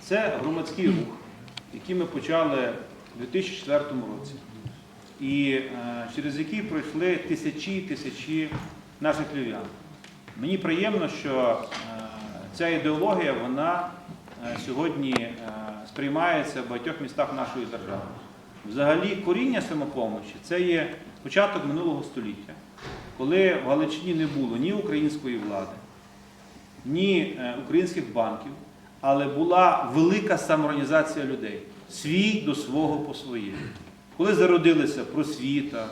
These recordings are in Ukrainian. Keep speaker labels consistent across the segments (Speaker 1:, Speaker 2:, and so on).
Speaker 1: Це громадський рух, який ми почали у 2004 році, і е, через який пройшли тисячі і тисячі наших львів'ян. Мені приємно, що е, ця ідеологія вона е, сьогодні сприймається в багатьох містах нашої держави. Взагалі, коріння самопомочі це є початок минулого століття, коли в Галичині не було ні української влади, ні українських банків, але була велика самоорганізація людей. Свій до свого по своєму. Коли зародилися просвіта,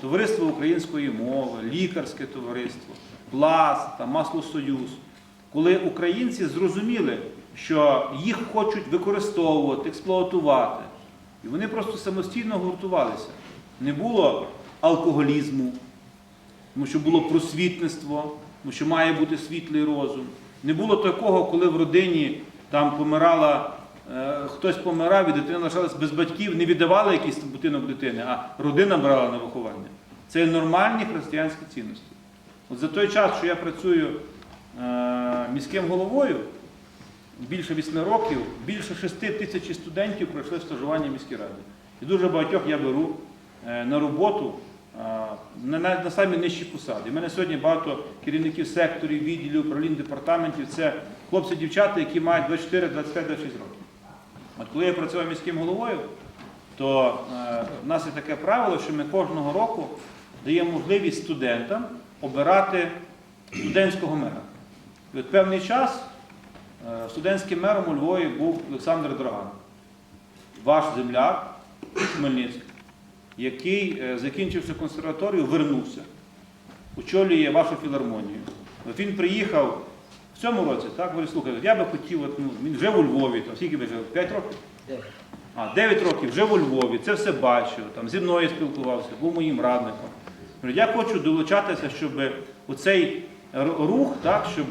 Speaker 1: товариство української мови, лікарське товариство, пласт, маслосоюз, коли українці зрозуміли, що їх хочуть використовувати, експлуатувати, і вони просто самостійно гуртувалися. Не було алкоголізму, тому що було просвітництво, тому що має бути світлий розум. Не було такого, коли в родині там помирала, е, хтось помирав і дитина лишалась без батьків, не віддавали якийсь будинок дитини, а родина брала на виховання. Це нормальні християнські цінності. От за той час, що я працюю е, міським головою, більше 8 років, більше 6 тисяч студентів пройшли стажування в міській раді. І дуже багатьох я беру е, на роботу на, на самі нижчі посади. У мене сьогодні багато керівників секторів, відділів, управлінь, департаментів. Це хлопці дівчата, які мають 24, 25, 26 років. От коли я працював міським головою, то е, в нас є таке правило, що ми кожного року даємо можливість студентам обирати студентського мера. І от певний час е, студентським мером у Львові був Олександр Драган, ваш земляк Хмельницький, який, е, закінчивши консерваторію, вернувся, очолює вашу філармонію. От він приїхав в цьому році, так, говорить, слухайте, я би хотів, от, ну, він жив у Львові, там, скільки ви жив? 5 років? А, 9 років жив у Львові, це все бачив, там, зі мною спілкувався, був моїм радником. Я хочу долучатися, щоб оцей р- рух, так, щоб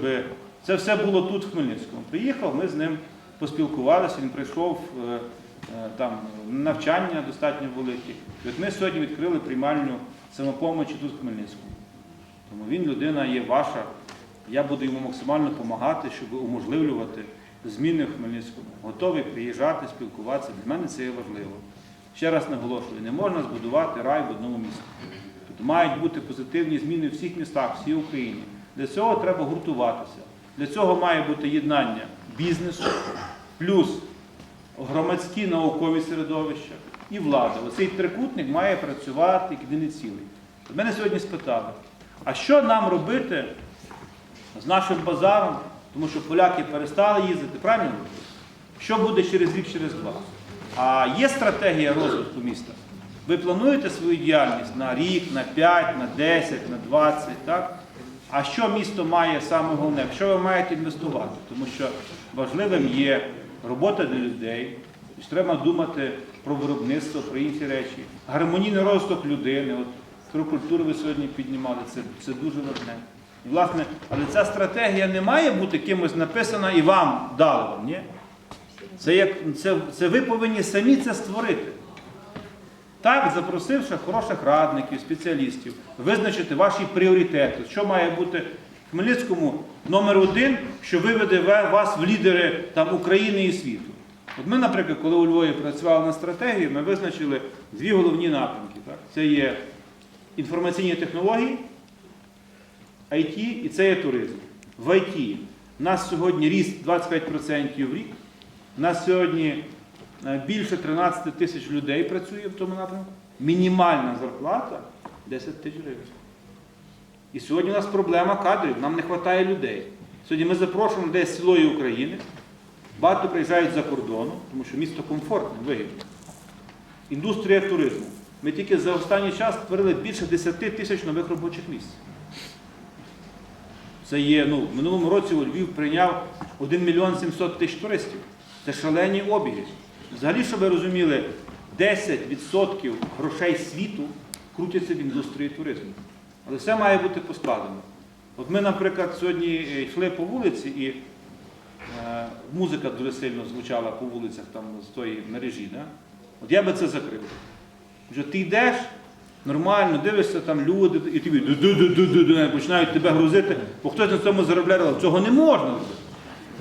Speaker 1: це все було тут, в Хмельницькому. Приїхав, ми з ним поспілкувалися, він прийшов е, е, там, навчання достатньо велике. От ми сьогодні відкрили приймальню самопомочі тут, в Хмельницькому. Тому він людина є ваша. Я буду йому максимально допомагати, щоб уможливлювати зміни в Хмельницькому. Готовий приїжджати, спілкуватися. Для мене це є важливо. Ще раз наголошую, не можна збудувати рай в одному місті. Тобто мають бути позитивні зміни в всіх містах, всій Україні. Для цього треба гуртуватися. Для цього має бути єднання бізнесу, плюс громадські наукові середовища і влада. Оцей трикутник має працювати єдиний цілий. Мене сьогодні спитали, а що нам робити з нашим базаром, тому що поляки перестали їздити, правильно? Що буде через рік, через два? А є стратегія розвитку міста? Ви плануєте свою діяльність на рік, на 5, на 10, на 20, так? А що місто має саме головне? Що ви маєте інвестувати? Тому що важливим є робота для людей, треба думати про виробництво, про інші речі. Гармонійний розвиток людини. От про культуру ви сьогодні піднімали, це, це дуже важне. Власне, але ця стратегія не має бути кимось написана і вам дали ні? Це, як, це, це ви повинні самі це створити. Так, запросивши хороших радників, спеціалістів, визначити ваші пріоритети, що має бути в Хмельницькому номер один, що виведе вас в лідери там, України і світу. От ми, наприклад, коли у Львові працювали на стратегії, ми визначили дві головні напрямки. Так? Це є інформаційні технології, IT і це є туризм. В IT у нас сьогодні ріст 25% в рік. У нас сьогодні е, більше 13 тисяч людей працює в тому напрямку. Мінімальна зарплата 10 тисяч гривень. І сьогодні у нас проблема кадрів, нам не вистачає людей. Сьогодні ми запрошуємо людей з цілої України. Багато приїжджають за кордону, тому що місто комфортне, вигідне. Індустрія туризму. Ми тільки за останній час створили більше 10 тисяч нових робочих місць. Це є, ну, в минулому році у Львів прийняв 1 мільйон 700 тисяч туристів. Це шалені обіги. Взагалі, щоб ви розуміли, 10% грошей світу крутяться в індустрії туризму. Але все має бути поскладено. От ми, наприклад, сьогодні е, йшли по вулиці і е, музика дуже сильно звучала по вулицях там, з тої мережі. Да? От я би це закрив. Вже ти йдеш, нормально, дивишся, там люди, і тобі починають тебе грузити, бо хтось на цьому заробляє. Цього не можна робити.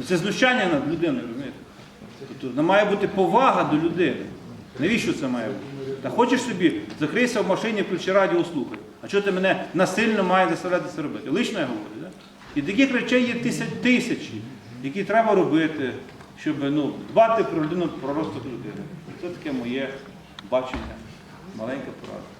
Speaker 1: Це знущання над людиною, розумієте? Тобто має бути повага до людини. Навіщо це має бути? Та хочеш собі, закрийся в машині, включи радіо, слухай. А чого ти мене насильно має заставляти це робити? Лично я говорю. Да? І таких речей є тисяч, тисячі, які треба робити, щоб ну, дбати про людину, про розвиток людини. Це таке моє бачення, маленька порада.